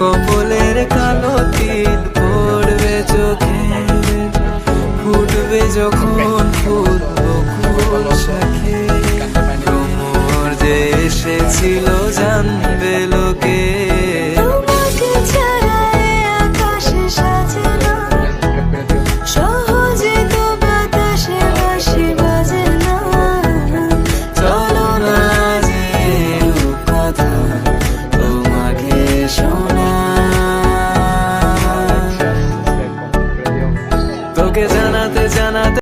কপলের কালো তিল পড়বে চোখে, ফুটবে যখন ফুল বকুল শাখে। তোমার যে এসেছিল জানবে লোকে। জানাতে জানাতে